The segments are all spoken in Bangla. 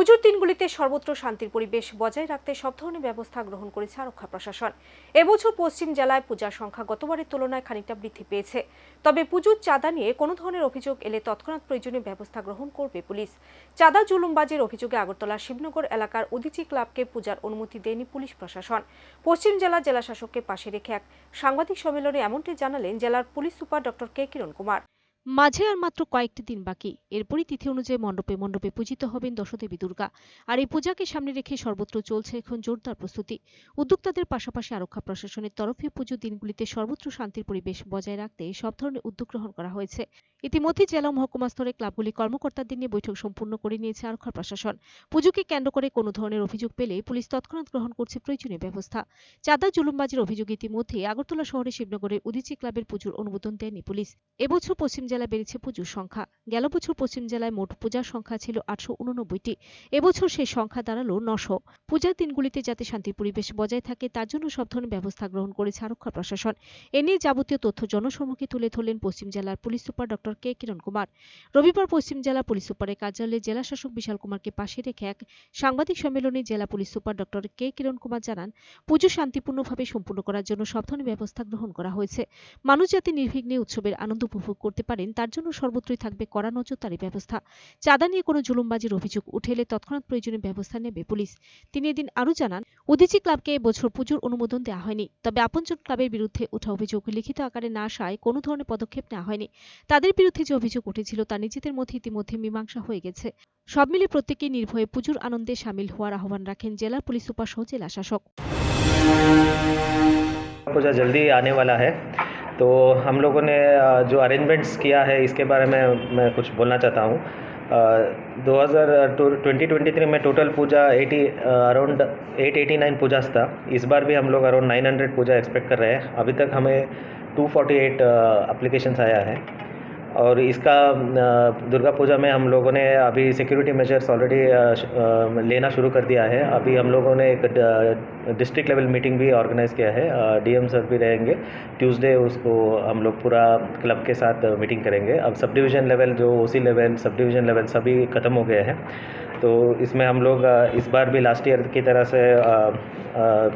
পুজোর দিনগুলিতে সর্বত্র শান্তির পরিবেশ বজায় রাখতে সব ধরনের ব্যবস্থা গ্রহণ করেছে আরক্ষা প্রশাসন। এবছর পশ্চিম জেলায় পূজার সংখ্যা গতবারের তুলনায় খানিকটা বৃদ্ধি পেয়েছে। তবে পুজোর চাঁদা নিয়ে কোনো ধরনের অভিযোগ এলে তৎক্ষণাৎ প্রয়োজনীয় ব্যবস্থা গ্রহণ করবে পুলিশ। চাঁদা জুলুমবাজির অভিযোগে আগরতলা শিবনগর এলাকার উদিচি ক্লাবকে পূজার অনুমতি দেয়নি পুলিশ প্রশাসন। পশ্চিম জেলা জেলা শাসককে পাশে রেখে এক সাংবাদিক সম্মেলনে এমনটি জানালেন জেলার police super doctor K Kiran Kumar. মাঝে আর মাত্র কয়েকটি দিন বাকি। এরপরই তিথি অনুযায়ী মণ্ডপে মণ্ডপে পূজিত হবেন দশদেবী দুর্গা। আর এই পূজাকে সামনে রেখে সর্বত্র চলছে এখন জোরদার প্রস্তুতি। উদ্যোক্তাদের পাশাপাশি আরক্ষা প্রশাসনের তরফে পুজো দিনগুলিতে সর্বত্র শান্তির পরিবেশ বজায় রাখতে সব ধরনের উদ্যোগ গ্রহণ করা হয়েছে। ইতিমধ্যে জেলা মহকুমা স্তরে ক্লাবগুলি কর্মকর্তাদের নিয়ে বৈঠক সম্পূর্ণ করে নিয়েছে আরক্ষা প্রশাসন। পুজোকে কেন্দ্র করে কোনো ধরনের অভিযোগ পেলে পুলিশ তৎক্ষণাৎ গ্রহণ করছে প্রয়োজনীয় ব্যবস্থা। চাঁদা জুলুমবাজির অভিযোগ ইতিমধ্যে আগরতলা শহরে শিবনগরের উদিচি ক্লাবের পুজোর অনুমোদন দেয়নি পুলিশ। এবছর পশ্চিম জেলায় বেড়েছে পুজোর সংখ্যা। গেল বছর পশ্চিম জেলায় মোট পূজার সংখ্যা ছিল আটশো উননব্বইটি। এবছর সেই সংখ্যা দাঁড়াল নশো। পূজার দিনগুলিতে যাতে শান্তির পরিবেশ বজায় থাকে, তার জন্য সব ধরনের ব্যবস্থা গ্রহণ করেছে আরক্ষা প্রশাসন। এ নিয়ে যাবতীয় তথ্য জনসম্মুখে তুলে ধরলেন পশ্চিম জেলার police super doctor K Kiran Kumar. রবিবার পশ্চিম জেলা পুলিশ সুপারের কার্যালয়ে জেলা শাসক বিশাল কুমারকে পাশে রেখে এক সাংবাদিক সম্মেলনে জেলা police super doctor K Kiran Kumar জানান, পুজো শান্তিপূর্ণভাবে সম্পূর্ণ করার জন্য সব ধরনের ব্যবস্থা গ্রহণ করা হয়েছে। মানুষ যাতে নির্বিঘ্নে উৎসবের আনন্দ উপভোগ করতে পারেন তার জন্য সর্বত্রই থাকবে কড়া নজরদারি ব্যবস্থা চাঁদা নিয়ে কোনো জুলুমবাজির অভিযোগ উঠে এলে তৎক্ষণাৎ প্রয়োজনীয় ব্যবস্থা নেবে পুলিশ তিনি এদিন আরও জানান উদিচি ক্লাবকে এবছর পুজোর অনুমোদন দেওয়া হয়নি তবে আপনজন ক্লাবের বিরুদ্ধে ওঠা অভিযোগ লিখিত আকারে না আসায় কোনো ধরনের পদক্ষেপ নেওয়া হয়নি তাদের বিরুদ্ধে যে অভিযোগ উঠেছিল তা নিজেদের মধ্যে ইতিমধ্যে মীমাংসা হয়ে গেছে সব মিলে প্রত্যেকেই নির্ভয়ে পুজোর আনন্দে সামিল হওয়ার আহ্বান রাখেন জেলার পুলিশ সুপার সহ জেলা শাসক पूजा जल्दी आने वाला है तो हम लोगों ने जो अरेंजमेंट्स किया है, इसके बारे में मैं कुछ बोलना चाहता हूँ। दो हज़ार ट्वेंटी ट्वेंटी थ्री में टोटल पूजा eighty around eight eighty nine पूजा था। इस बार भी हम लोग अराउंड नाइन हंड्रेड पूजा एक्सपेक्ट कर रहे हैं। अभी तक हमें टू फोर्टी एट अप्लीकेशंस आया है। और इसका दुर्गा पूजा में हम लोगों ने अभी सिक्योरिटी मेजर्स ऑलरेडी लेना शुरू कर दिया है। अभी हम लोगों ने एक डिस्ट्रिक्ट लेवल मीटिंग भी ऑर्गेनाइज किया है। डीएम सर भी रहेंगे। ट्यूसडे उसको हम लोग पूरा क्लब के साथ मीटिंग करेंगे। अब सब डिवीज़न लेवल जो OC level sub division level सभी ख़त्म हो गए हैं। तो इसमें हम लोग इस बार भी लास्ट ईयर की तरह से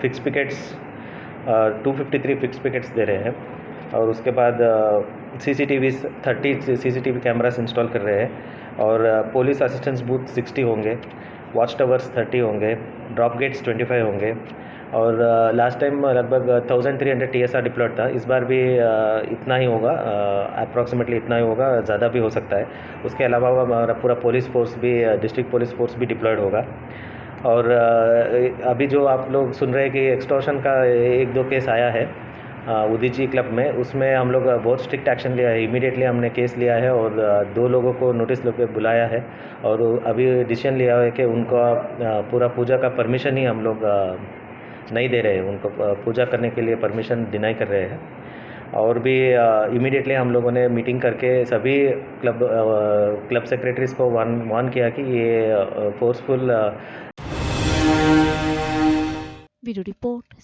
fix pickets two fifty three fix pickets दे रहे हैं। और उसके बाद C C T V thirty C C T V cameras install कर रहे हैं और पुलिस असिस्टेंस बूथ सिक्सटी होंगे वॉच टावर्स थर्टी होंगे ड्रॉप गेट्स ट्वेंटी फाइव होंगे और लास्ट टाइम लगभग thousand three hundred T S R deployed था इस बार भी uh, इतना ही होगा अप्रॉक्सीमेटली इतना ही होगा ज़्यादा भी हो सकता है। उसके अलावा हमारा पूरा पुलिस फोर्स भी डिस्ट्रिक्ट पुलिस फोर्स भी डिप्लॉयड होगा। और अभी जो आप लोग सुन रहे हैं कि एक्सटॉर्शन का एक दो केस आया है हाँ, उदीजी क्लब में, उसमें हम लोग बहुत स्ट्रिक्ट एक्शन लिया है। इमीडिएटली हमने केस लिया है और दो लोगों को नोटिस लोग बुलाया है और अभी डिसीज़न लिया है कि उनको पूरा पूजा का परमिशन ही हम लोग नहीं दे रहे हैं। उनको पूजा करने के लिए परमिशन डिनाई कर रहे हैं। और भी इमीडिएटली हम लोगों ने मीटिंग करके सभी क्लब क्लब सेक्रेटरीज को वान वन किया कि ये फोर्सफुल ब्यूरो रिपोर्ट